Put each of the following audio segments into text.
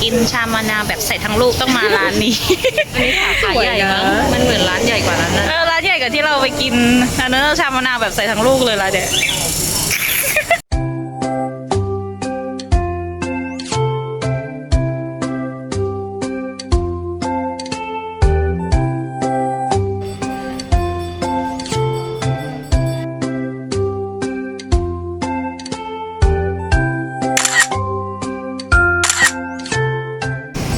กินชามะนาวแบบใส่ทั้งลูกต้องมาร้านนี้ อันนี้ขาขาใหญ่มั้งมันเหมือนร้านใหญ่กว่านั้นนะ เออร้านใหญ่กว่าที่เราไปกินอันนั้นชามะนาวแบบใส่ทั้งลูกเลยละเด็ด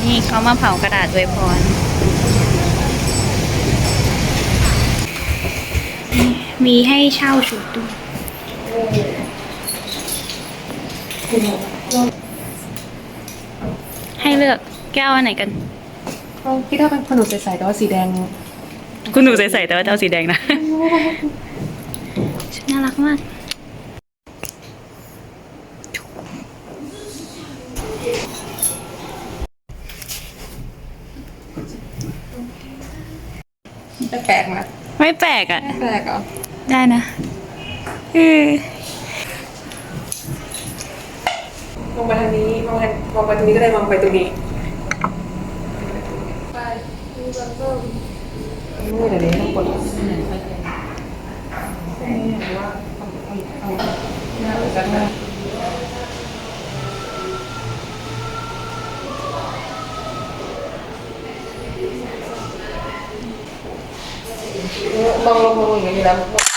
นี่เขามาเผากระดาษอวยพรมีให้เช่าชุดด้วยให้เลือกแก้วอันไหนกันเขาคิดว่าเป็นขนมใสๆแต่ว่าสีแดง คุณหนูใส่ๆแต่ว่าเจ้าสีแดงนะชุดน่ารักมาก ปลกๆนะไม่แปลกอะแปลกเหรอได้นะเออมองไปทางนี้มองไปมองไปตรงนี้ก็ได้มองไปตรงนี้ไปดูกันเพิ่มนี่เดี๋ยวนี้ต้องกดมองลงมอง อย่างนี้แล้ว